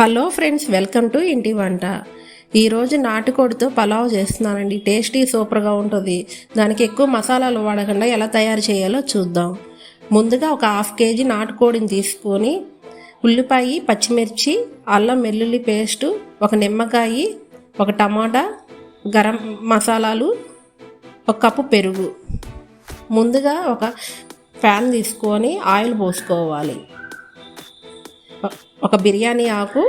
Hello friends welcome to ఇంటి వంట. ఈరోజు నాటుకోడితో పలావ్ చేస్తున్నానండి. టేస్టీ సూపర్గా ఉంటుంది. దానికి ఎక్కువ మసాలాలు వాడకుండా ఎలా తయారు చేయాలో చూద్దాం. ముందుగా ఒక హాఫ్ కేజీ నాటుకోడిని తీసుకొని ఉల్లిపాయ పచ్చిమిర్చి అల్లం వెల్లుల్లి పేస్టు ఒక నిమ్మకాయ ఒక టమాటా గరం మసాలాలు ఒక కప్పు పెరుగు. ముందుగా ఒక ప్యాన్ తీసుకొని ఆయిల్ పోసుకోవాలి. ఒక బిర్యానీ ఆకు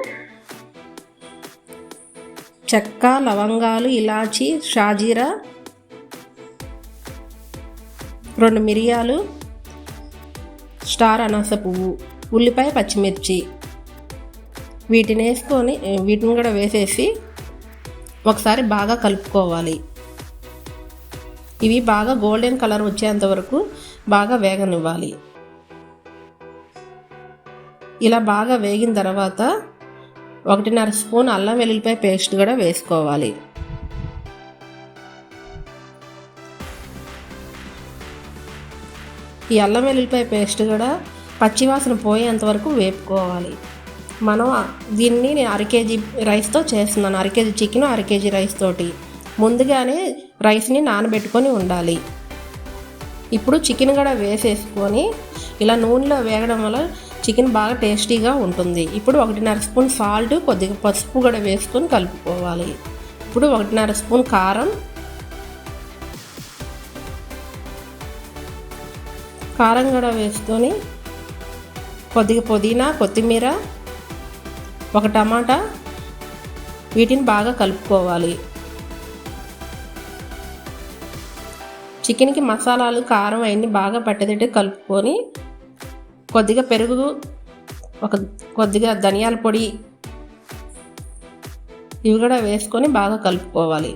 చెక్క లవంగాలు ఇలాచి షాజీరా రెండు మిరియాలు స్టార్ అనాస పువ్వు ఉల్లిపాయ పచ్చిమిర్చి. వీటిని వేసుకొని వీటిని కూడా వేసేసి ఒకసారి బాగా కలుపుకోవాలి. ఇవి బాగా గోల్డెన్ కలర్ వచ్చేంత వరకు బాగా వేగనివ్వాలి. ఇలా బాగా వేగిన తర్వాత ఒకటిన్నర స్పూన్ అల్లం వెల్లుల్లిపాయ పేస్ట్ కూడా వేసుకోవాలి. ఈ అల్లం వెల్లుల్లిపాయ పేస్ట్ కూడా పచ్చివాసన పోయేంత వరకు వేపుకోవాలి. మనం దీన్ని నేను అర కేజీ రైస్తో చేస్తున్నాను. అర కేజీ చికెన్ అర కేజీ రైస్ తోటి. ముందుగానే రైస్ని నానబెట్టుకొని ఉండాలి. ఇప్పుడు చికెన్ కూడా వేసేసుకొని ఇలా నూనెలో వేగడం వల్ల చికెన్ బాగా టేస్టీగా ఉంటుంది. ఇప్పుడు ఒకటిన్నర స్పూన్ సాల్ట్ కొద్దిగా పసుపు కూడా వేసుకొని కలుపుకోవాలి. ఇప్పుడు ఒకటిన్నర స్పూన్ కారం. కారం కూడా వేసుకొని కొద్దిగా పుదీనా కొత్తిమీర ఒక టమాటా వీటిని బాగా కలుపుకోవాలి. చికెన్కి మసాలాలు కారం అవన్నీ బాగా పట్టేటట్టు కలుపుకొని కొద్దిగా పెరుగు ఒక కొద్దిగా ధనియాల పొడి ఇవి కూడా వేసుకొని బాగా కలుపుకోవాలి.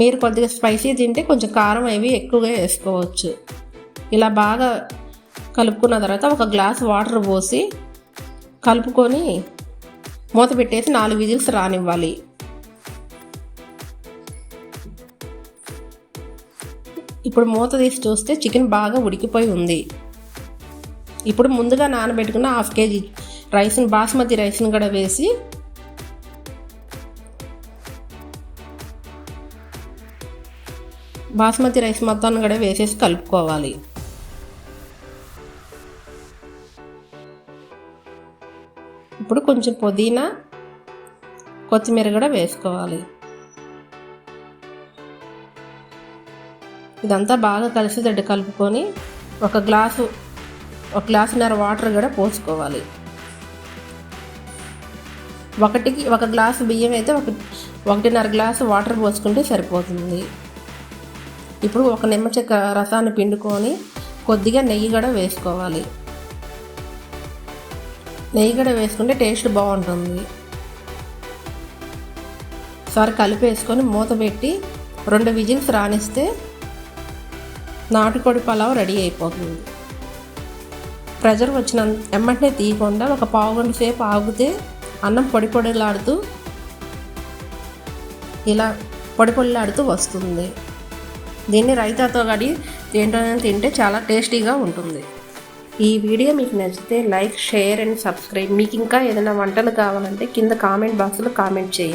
మీరు కొద్దిగా స్పైసీ తింటే కొంచెం కారం అవి ఎక్కువగా వేసుకోవచ్చు. ఇలా బాగా కలుపుకున్న తర్వాత ఒక గ్లాస్ వాటర్ పోసి కలుపుకొని మూత పెట్టేసి నాలుగు విజిల్స్ రానివ్వాలి. ఇప్పుడు మూత తీసి చూస్తే చికెన్ బాగా ఉడికిపోయి ఉంది. ఇప్పుడు ముందుగా నానబెట్టుకున్న హాఫ్ కేజీ రైస్ని బాస్మతి రైస్ని కూడా వేసి బాస్మతి రైస్ మొత్తాన్ని కూడా వేసేసి కలుపుకోవాలి. ఇప్పుడు కొంచెం పుదీనా కొత్తిమీర కూడా వేసుకోవాలి. ఇదంతా బాగా కలిసేటట్టు కలుపుకొని ఒక గ్లాసు ఒక గ్లాసున్నర వాటర్ కూడా పోసుకోవాలి. ఒకటికి ఒక గ్లాసు బియ్యం అయితే ఒక ఒకటిన్నర గ్లాసు వాటర్ పోసుకుంటే సరిపోతుంది. ఇప్పుడు ఒక నిమ్మ చెక్క రసాన్ని పిండుకొని కొద్దిగా నెయ్యి కూడా వేసుకోవాలి. నెయ్యి కూడా వేసుకుంటే టేస్ట్ బాగుంటుంది. సరే కలిపేసుకొని మూత పెట్టి రెండు విజిల్స్ రానిస్తే నాటుకోడి పలావ్ రెడీ అయిపోతుంది. ప్రెజర్ వచ్చిన ఎమ్మటనే తీయకుండా ఒక పావు గంట సేపు ఆగితే అన్నం పొడి పొడిలాడుతూ ఇలా పొడి పొడిలాడుతూ వస్తుంది. దీన్ని రైతాతో గడి తింటే తింటే చాలా టేస్టీగా ఉంటుంది. ఈ వీడియో మీకు నచ్చితే లైక్ షేర్ అండ్ సబ్స్క్రైబ్. మీకు ఇంకా ఏదైనా వంటలు కావాలంటే కింద కామెంట్ బాక్స్లో కామెంట్ చేయండి.